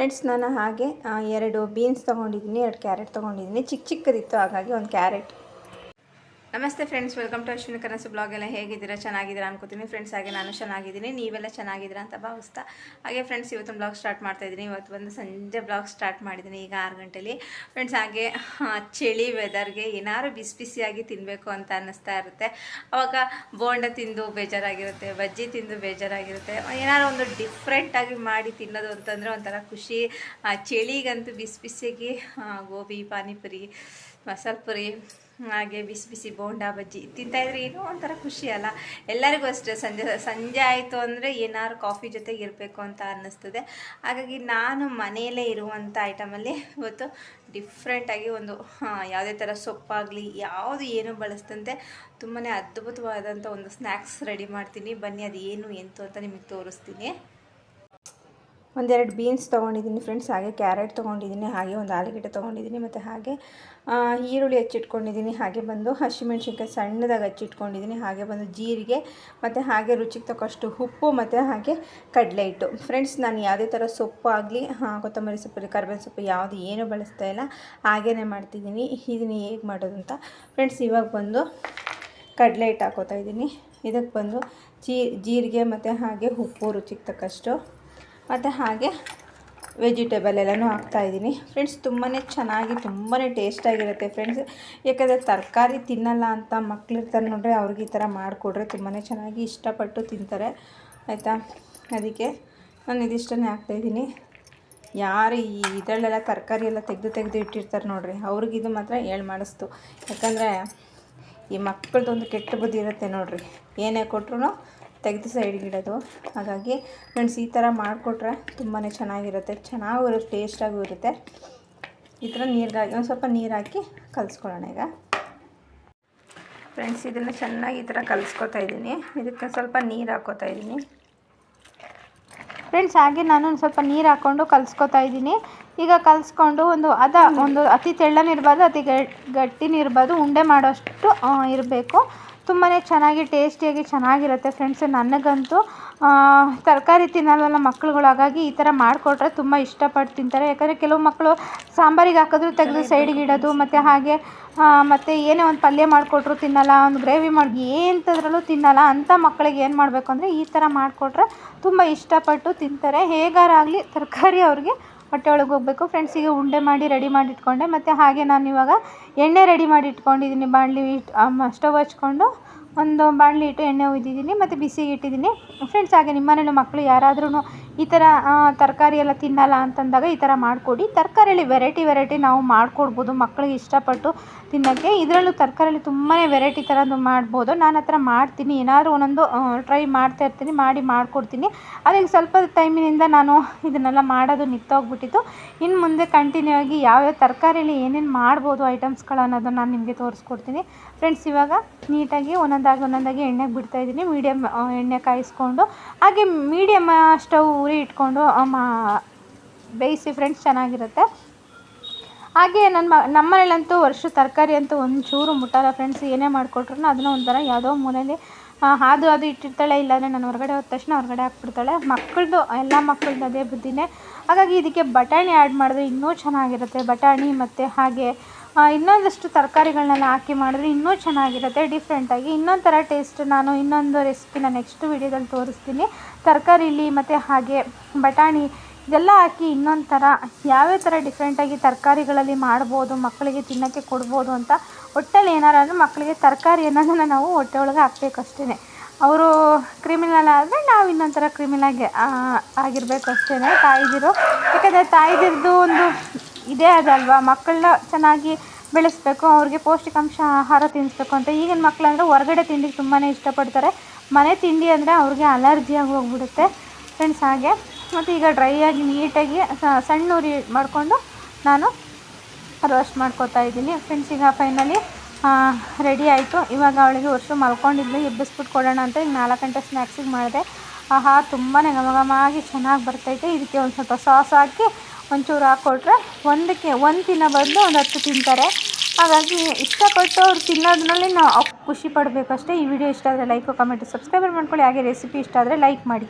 Friends ನಾನು ಹಾಗೆ ಎರಡು ಬೀನ್ಸ್ ತೊಗೊಂಡಿದ್ದೀನಿ ಎರಡು ಕ್ಯಾರೆಟ್ ತೊಗೊಂಡಿದ್ದೀನಿ. ಚಿಕ್ಕ ಚಿಕ್ಕದಿತ್ತು ಹಾಗಾಗಿ ಒಂದು ಕ್ಯಾರೆಟ್. ನಮಸ್ತೆ ಫ್ರೆಂಡ್ಸ್ ವೆಲ್ಕಮ್ ಟು ಅಶ್ವಿನಿ ಕನಸು ಬ್ಲಾಗ್ ಎಲ್ಲ ಹೇಗಿದ್ದೀರಾ? ಚೆನ್ನಾಗಿದ್ದೀರಾ ಅನ್ಕೋತೀನಿ. ಫ್ರೆಂಡ್ಸ್ ಹಾಗೆ ನಾನು ಚೆನ್ನಾಗಿದ್ದೀನಿ. ನೀವೆಲ್ಲ ಚೆನ್ನಾಗಿದ್ದೀರಾ ಅಂತ ಭಾವಿಸ್ತಾ. ಹಾಗೆ ಫ್ರೆಂಡ್ಸ್ ಇವತ್ತು ಬ್ಲಾಗ್ ಸ್ಟಾರ್ಟ್ ಮಾಡ್ತಾ ಇದ್ದೀನಿ. ಇವತ್ತು ಬಂದು ಸಂಜೆ ಬ್ಲಾಗ್ ಸ್ಟಾರ್ಟ್ ಮಾಡಿದ್ದೀನಿ. ಈಗ ಆರು ಗಂಟೆಲಿ. ಫ್ರೆಂಡ್ಸ್ ಹಾಗೆ ಚಳಿ ವೆದರ್ಗೆ ಏನಾದ್ರು ಬಿಸಿ ಬಿಸಿಯಾಗಿ ತಿನ್ನಬೇಕು ಅಂತ ಅನ್ನಿಸ್ತಾ ಇರುತ್ತೆ. ಅವಾಗ ಬೋಂಡ ತಿಂದು ಬೇಜಾರಾಗಿರುತ್ತೆ, ಬಜ್ಜಿ ತಿಂದು ಬೇಜಾರಾಗಿರುತ್ತೆ. ಏನಾದ್ರು ಒಂದು ಡಿಫ್ರೆಂಟಾಗಿ ಮಾಡಿ ತಿನ್ನೋದು ಅಂತಂದರೆ ಒಂಥರ ಖುಷಿ. ಚಳಿಗಂತೂ ಬಿಸಿ ಬಿಸಿಯಾಗಿ ಗೋಬಿ, ಪಾನಿಪುರಿ, ಮಸಾಲ್ ಪುರಿ ಹಾಗೆ ಬಿಸಿ ಬಿಸಿ ಬೋಂಡಾ ಬಜ್ಜಿ ತಿಂತಾಯಿದ್ರೆ ಏನೋ ಒಂಥರ ಖುಷಿ ಅಲ್ಲ. ಎಲ್ಲರಿಗೂ ಅಷ್ಟೇ. ಸಂಜೆ ಸಂಜೆ ಆಯಿತು ಅಂದರೆ ಏನಾದ್ರು ಕಾಫಿ ಜೊತೆಗೆ ಇರಬೇಕು ಅಂತ ಅನ್ನಿಸ್ತದೆ. ಹಾಗಾಗಿ ನಾನು ಮನೆಯಲ್ಲೇ ಇರುವಂಥ ಐಟಮಲ್ಲಿ ಇವತ್ತು ಡಿಫ್ರೆಂಟಾಗಿ ಒಂದು ಯಾವುದೇ ಥರ ಸೊಪ್ಪಾಗಲಿ, ಯಾವುದು ಏನು ಬಳಸ್ತಂತೆ ತುಂಬಾ ಅದ್ಭುತವಾದಂಥ ಒಂದು ಸ್ನ್ಯಾಕ್ಸ್ ರೆಡಿ ಮಾಡ್ತೀನಿ. ಬನ್ನಿ ಅದು ಏನು ಎಂತು ಅಂತ ನಿಮಗೆ ತೋರಿಸ್ತೀನಿ. ಒಂದೆರಡು ಬೀನ್ಸ್ ತೊಗೊಂಡಿದ್ದೀನಿ ಫ್ರೆಂಡ್ಸ್, ಹಾಗೆ ಕ್ಯಾರೆಟ್ ತೊಗೊಂಡಿದ್ದೀನಿ, ಹಾಗೆ ಒಂದು ಆಲೂಗಡ್ಡೆ ತೊಗೊಂಡಿದ್ದೀನಿ ಮತ್ತು ಹಾಗೆ ಈರುಳ್ಳಿ ಹಚ್ಚಿಟ್ಕೊಂಡಿದ್ದೀನಿ, ಹಾಗೆ ಬಂದು ಹಸಿಮೆಣ್ಸಿನ್ಕಾಯಿ ಸಣ್ಣದಾಗಿ ಹಚ್ಚಿಟ್ಕೊಂಡಿದ್ದೀನಿ, ಹಾಗೆ ಬಂದು ಜೀರಿಗೆ ಮತ್ತು ಹಾಗೆ ರುಚಿಗೆ ತಕ್ಕಷ್ಟು ಉಪ್ಪು ಮತ್ತು ಹಾಗೆ ಕಡಲೆ ಹಿಟ್ಟು. ಫ್ರೆಂಡ್ಸ್, ನಾನು ಯಾವುದೇ ಥರ ಸೊಪ್ಪು ಆಗಲಿ ಕೊತ್ತಂಬರಿ ಸೊಪ್ಪು ಕರ್ಬೇವಿನ ಸೊಪ್ಪು ಯಾವುದು ಏನು ಬಳಸ್ತಾ ಇಲ್ಲ ಹಾಗೇ ಮಾಡ್ತಿದ್ದೀನಿ. ಇದನ್ನು ಹೇಗೆ ಮಾಡೋದು ಅಂತ ಫ್ರೆಂಡ್ಸ್, ಇವಾಗ ಬಂದು ಕಡಲೆ ಹಿಟ್ಟು ಹಾಕೋತಾ ಇದ್ದೀನಿ. ಇದಕ್ಕೆ ಬಂದು ಜೀರಿಗೆ ಮತ್ತು ಹಾಗೆ ಉಪ್ಪು ರುಚಿಗೆ ತಕ್ಕಷ್ಟು ಮತ್ತು ಹಾಗೆ ವೆಜಿಟೇಬಲ್ ಎಲ್ಲನೂ ಹಾಕ್ತಾಯಿದ್ದೀನಿ ಫ್ರೆಂಡ್ಸ್ ತುಂಬಾ ಚೆನ್ನಾಗಿ ತುಂಬಾ ಟೇಸ್ಟಾಗಿರುತ್ತೆ ಫ್ರೆಂಡ್ಸ್ ಯಾಕಂದರೆ ತರಕಾರಿ ತಿನ್ನಲ್ಲ ಅಂತ ಮಕ್ಕಳಿರ್ತಾರೆ ನೋಡ್ರಿ, ಅವ್ರಿಗೆ ಈ ಥರ ಮಾಡಿಕೊಡ್ರೆ ತುಂಬಾ ಚೆನ್ನಾಗಿ ಇಷ್ಟಪಟ್ಟು ತಿಂತಾರೆ. ಆಯಿತಾ? ಅದಕ್ಕೆ ನಾನು ಇದಿಷ್ಟನ್ನೇ ಹಾಕ್ತಾಯಿದ್ದೀನಿ ಯಾರು ಈ ಇದರಲ್ಲೆಲ್ಲ ತರಕಾರಿ ಎಲ್ಲ ತೆಗೆದು ತೆಗೆದು ಇಟ್ಟಿರ್ತಾರೆ ನೋಡ್ರಿ, ಅವ್ರಿಗೆ ಇದು ಮಾತ್ರ ಹೇಳಿ ಮಾಡಿಸ್ತು. ಯಾಕಂದರೆ ಈ ಮಕ್ಕಳದೊಂದು ಕೆಟ್ಟ ಬುದ್ಧಿ ಇರುತ್ತೆ ನೋಡ್ರಿ. ಏನೇ ಕೊಟ್ರು ತೆಗೆದು ಸೈಡ್ಗೆ ಇಡೋದು ಹಾಗಾಗಿ ಫ್ರೆಂಡ್ಸ್, ಈ ಥರ ಮಾಡಿಕೊಟ್ರೆ ತುಂಬಾ ಚೆನ್ನಾಗಿರುತ್ತೆ. ಚೆನ್ನಾಗಿ ಟೇಸ್ಟಾಗೂ ಇರುತ್ತೆ. ಈ ಥರ ನೀರಿಗೆ ಒಂದು ಸ್ವಲ್ಪ ನೀರು ಹಾಕಿ ಕಲಿಸ್ಕೊಳ್ಳೋಣ ಈಗ. ಫ್ರೆಂಡ್ಸ್, ಇದನ್ನು ಚೆನ್ನಾಗಿ ಈ ಥರ ಕಲಿಸ್ಕೊತಾ ಇದ್ದೀನಿ. ಇದಕ್ಕೆ ಸ್ವಲ್ಪ ನೀರು ಹಾಕೋತಾ ಇದ್ದೀನಿ. ಫ್ರೆಂಡ್ಸ್, ಹಾಗೆ ನಾನು ಒಂದು ಸ್ವಲ್ಪ ನೀರು ಹಾಕ್ಕೊಂಡು ಕಲಿಸ್ಕೊತಾ ಇದ್ದೀನಿ. ಈಗ ಕಲಿಸ್ಕೊಂಡು ಒಂದು ಅದ, ಒಂದು ಅತಿ ತೆಳ್ಳನಿರ್ಬಾರ್ದು, ಅತಿ ಗಟ್ ಗಟ್ಟಿನೂ ಇರಬಾರ್ದು ಉಂಡೆ ಮಾಡೋಷ್ಟು ಇರಬೇಕು. ತುಂಬಾ ಚೆನ್ನಾಗಿ ಟೇಸ್ಟಿಯಾಗಿ ಚೆನ್ನಾಗಿರುತ್ತೆ ಫ್ರೆಂಡ್ಸ್. ನನಗಂತೂ ತರಕಾರಿ ತಿನ್ನಲ್ವಲ್ಲ ಮಕ್ಳುಗಳು. ಹಾಗಾಗಿ ಈ ಥರ ಮಾಡಿಕೊಟ್ರೆ ತುಂಬ ಇಷ್ಟಪಟ್ಟು ತಿಂತಾರೆ. ಯಾಕಂದರೆ ಕೆಲವು ಮಕ್ಕಳು ಸಾಂಬಾರಿಗೆ ಹಾಕಿದ್ರು ತೆಗೆದು ಸೈಡಿಗೆ ಇಡೋದು ಮತ್ತು ಹಾಗೆ ಮತ್ತು ಏನೇ ಒಂದು ಪಲ್ಯ ಮಾಡಿಕೊಟ್ರು ತಿನ್ನಲ್ಲ ಒಂದು ಗ್ರೇವಿ ಮಾಡಿ ಎಂಥದ್ರಲ್ಲೂ ತಿನ್ನಲ್ಲ. ಅಂಥ ಮಕ್ಕಳಿಗೆ ಏನು ಮಾಡಬೇಕು ಅಂದರೆ ಈ ಥರ ಮಾಡಿಕೊಟ್ರೆ ತುಂಬ ಇಷ್ಟಪಟ್ಟು ತಿಂತಾರೆ. ಹೇಗಾರಾಗಲಿ ತರಕಾರಿ ಅವ್ರಿಗೆ ಹೊಟ್ಟೆ ಒಳಗೆ ಹೋಗಬೇಕು. ಫ್ರೆಂಡ್ಸಿಗೆ ಉಂಡೆ ಮಾಡಿ ರೆಡಿ ಮಾಡಿ ಇಟ್ಕೊಂಡೆ. ಮತ್ತು ಹಾಗೆ ನಾನು ಇವಾಗ ಎಣ್ಣೆ ರೆಡಿ ಮಾಡಿ ಇಟ್ಕೊಂಡಿದ್ದೀನಿ ಬಾಣಲಿ ಇಟ್ಟು ಸ್ಟವ್ ಹಚ್ಕೊಂಡು ಒಂದು ಬಾಣಲಿ ಇಟ್ಟು ಎಣ್ಣೆ ಉಯ್ದಿದ್ದೀನಿ. ಮತ್ತು ಬಿಸಿಗೆ ಇಟ್ಟಿದ್ದೀನಿ. ಫ್ರೆಂಡ್ಸ್ ಹಾಗೆ ನಿಮ್ಮ ಮಕ್ಕಳು ಯಾರಾದ್ರೂ ಈ ಥರ ತರಕಾರಿ ಎಲ್ಲ ತಿನ್ನಲ್ಲ ಅಂತಂದಾಗ ಈ ಥರ ಮಾಡಿಕೊಡಿ. ತರಕಾರಿಯಲ್ಲಿ ವೆರೈಟಿ ವೆರೈಟಿ ನಾವು ಮಾಡಿಕೊಡ್ಬೋದು. ಮಕ್ಕಳಿಗೆ ಇಷ್ಟಪಟ್ಟು ತಿನ್ನೋಕ್ಕೆ. ಇದರಲ್ಲೂ ತರಕಾರಿಯಲ್ಲಿ ತುಂಬಾ ವೆರೈಟಿ ಥರದ್ದು ಮಾಡ್ಬೋದು. ನಾನು ಆ ಥರ ಮಾಡ್ತೀನಿ. ಏನಾದರೂ ಒಂದೊಂದು ಟ್ರೈ ಮಾಡ್ತಾ ಇರ್ತೀನಿ. ಮಾಡಿ ಮಾಡಿಕೊಡ್ತೀನಿ. ಅದಕ್ಕೆ ಸ್ವಲ್ಪ ಟೈಮಿನಿಂದ ನಾನು ಇದನ್ನೆಲ್ಲ ಮಾಡೋದು ನಿಂತೋಗ್ಬಿಟ್ಟಿತ್ತು. ಇನ್ನು ಮುಂದೆ ಕಂಟಿನ್ಯೂ ಆಗಿ ಯಾವ್ಯಾವ ತರಕಾರಿಯಲ್ಲಿ ಏನೇನು ಮಾಡ್ಬೋದು ಐಟಮ್ಸ್ಗಳು ಅನ್ನೋದನ್ನು ನಾನು ನಿಮಗೆ ತೋರಿಸ್ಕೊಡ್ತೀನಿ. ಫ್ರೆಂಡ್ಸ್ ಇವಾಗ ನೀಟಾಗಿ ಒಂದೊಂದಾಗಿ ಒಂದೊಂದಾಗಿ ಎಣ್ಣೆಗೆ ಬಿಡ್ತಾಯಿದ್ದೀನಿ ಮೀಡಿಯಮ್ ಎಣ್ಣೆ ಕಾಯಿಸ್ಕೊಂಡು. ಹಾಗೆ ಮೀಡಿಯಮ್ ಸ್ಟವ್ ಉರಿ ಇಟ್ಕೊಂಡು ಮಾ ಬೇಯಿಸಿ ಫ್ರೆಂಡ್ಸ್ ಚೆನ್ನಾಗಿರುತ್ತೆ. ಹಾಗೆ ನನ್ನ ಮ, ನಮ್ಮನೇಲಂತೂ ವರ್ಷ ತರಕಾರಿ ಅಂತೂ ಒಂಚೂರು ಮುಟ್ಟಲ್ಲ ಫ್ರೆಂಡ್ಸ್ ಏನೇ ಮಾಡಿಕೊಟ್ರು ಅದನ್ನ ಒಂಥರ ಯಾವುದೋ ಮೂಲೆಯಲ್ಲಿ ಹಾದು ಅದು ಇಟ್ಟಿರ್ತಾಳೆ, ಇಲ್ಲಾಂದರೆ ನಾನು ಹೊರಗಡೆ ಹೋದ ತಕ್ಷಣ ಹೊರಗಡೆ ಹಾಕ್ಬಿಡ್ತಾಳೆ. ಮಕ್ಕಳದು, ಎಲ್ಲ ಮಕ್ಕಳದ್ದು ಅದೇ ಬುದ್ಧಿನೇ. ಹಾಗಾಗಿ ಇದಕ್ಕೆ ಬಟಾಣಿ ಆ್ಯಡ್ ಮಾಡಿದ್ರೆ ಇನ್ನೂ ಚೆನ್ನಾಗಿರುತ್ತೆ. ಬಟಾಣಿ ಮತ್ತು ಹಾಗೆ ಇನ್ನೊಂದಷ್ಟು ತರಕಾರಿಗಳನ್ನೆಲ್ಲ ಹಾಕಿ ಮಾಡಿದ್ರೆ ಇನ್ನೂ ಚೆನ್ನಾಗಿರುತ್ತೆ ಡಿಫ್ರೆಂಟಾಗಿ ಇನ್ನೊಂದು ಥರ ಟೇಸ್ಟ್ ನಾನು ಇನ್ನೊಂದು ರೆಸಿಪಿನ ನೆಕ್ಸ್ಟ್ ವೀಡಿಯೋದಲ್ಲಿ ತೋರಿಸ್ತೀನಿ. ತರಕಾರಿಲಿ ಮತ್ತು ಹಾಗೆ ಬಟಾಣಿ ಇದೆಲ್ಲ ಹಾಕಿ ಇನ್ನೊಂದು ಥರ ಯಾವ್ಯಾವ ಥರ ಡಿಫ್ರೆಂಟಾಗಿ ತರಕಾರಿಗಳಲ್ಲಿ ಮಾಡ್ಬೋದು, ಮಕ್ಕಳಿಗೆ ತಿನ್ನೋಕ್ಕೆ ಕೊಡ್ಬೋದು ಅಂತ ಒಟ್ಟಲ್ಲಿ ಏನಾರಾದರೂ ಮಕ್ಕಳಿಗೆ ತರಕಾರಿ ಏನಾದ್ರೂ ನಾವು ಹೊಟ್ಟೆ ಒಳಗೆ ಹಾಕ್ಬೇಕು ಅಷ್ಟೇ ಅವರು ಕ್ರಿಮಿನಲ್ ಆದರೆ ನಾವು ಇನ್ನೊಂದು ಥರ ಕ್ರಿಮಿನಾಗೆ ಆಗಿರಬೇಕು ಅಷ್ಟೇ ತಾಯಿದಿರು, ಯಾಕಂದರೆ ತಾಯಿದಿರದು ಒಂದು ಇದೇ ಅದಲ್ವಾ, ಮಕ್ಕಳನ್ನ ಚೆನ್ನಾಗಿ ಬೆಳೆಸಬೇಕು, ಅವ್ರಿಗೆ ಪೌಷ್ಟಿಕಾಂಶ ಆಹಾರ ತಿನ್ನಿಸ್ಬೇಕು ಅಂತ. ಈಗಿನ ಮಕ್ಕಳಂದ್ರೆ ಹೊರಗಡೆ ತಿಂಡಿಗೆ ತುಂಬಾ ಇಷ್ಟಪಡ್ತಾರೆ. ಮನೆ ತಿಂಡಿ ಅಂದರೆ ಅವ್ರಿಗೆ ಅಲರ್ಜಿಯಾಗಿ ಹೋಗ್ಬಿಡುತ್ತೆ ಫ್ರೆಂಡ್ಸ್ ಹಾಗೆ. ಮತ್ತು ಈಗ ಡ್ರೈಯಾಗಿ ನೀಟಾಗಿ ಸ- ಸಣ್ಣ ಉರಿ ಮಾಡಿಕೊಂಡು ನಾನು ರೋಸ್ಟ್ ಮಾಡ್ಕೊತಾ ಇದ್ದೀನಿ. ಫ್ರೆಂಡ್ಸ್ ಈಗ ಫೈನಲಿ ರೆಡಿ ಆಯಿತು. ಇವಾಗ ಅವಳಿಗೆ ವರ್ಷ ಮಲ್ಕೊಂಡಿದ್ಲು. ಎಬ್ಬಿಸ್ಬಿಟ್ಟು ಕೊಡೋಣ ಅಂತ ಈಗ ನಾಲ್ಕು ಗಂಟೆ ಸ್ನ್ಯಾಕ್ಸಿಗೆ ಮಾಡಿದೆ. ಆಹಾ ತುಂಬಾ ಘಮ ಘಮ ಆಗಿ ಚೆನ್ನಾಗಿ ಬರ್ತೈತೆ ಇದಕ್ಕೆ ಒಂದು ಸ್ವಲ್ಪ ಸಾಸ್ ಹಾಕಿ ಒಂಚೂರು ಹಾಕ್ಕೊಟ್ರೆ ಒಂದಕ್ಕೆ, ಒಂದು ದಿನ ಬದಲು ಒಂದು ಹತ್ತು ತಿಂತಾರೆ. ಹಾಗಾಗಿ ಇಷ್ಟಪಟ್ಟು ಅವ್ರು ತಿನ್ನೋದ್ರಲ್ಲಿ ನಾವು ಖುಷಿ ಪಡಬೇಕಷ್ಟೇ. ಈ ವಿಡಿಯೋ ಇಷ್ಟ ಆದರೆ ಲೈಕು ಕಮೆಂಟು ಸಬ್ಸ್ಕ್ರೈಬರ್ ಮಾಡ್ಕೊಳ್ಳಿ. ಹಾಗೆ ರೆಸಿಪಿ ಇಷ್ಟ ಆದರೆ ಲೈಕ್ ಮಾಡಿ.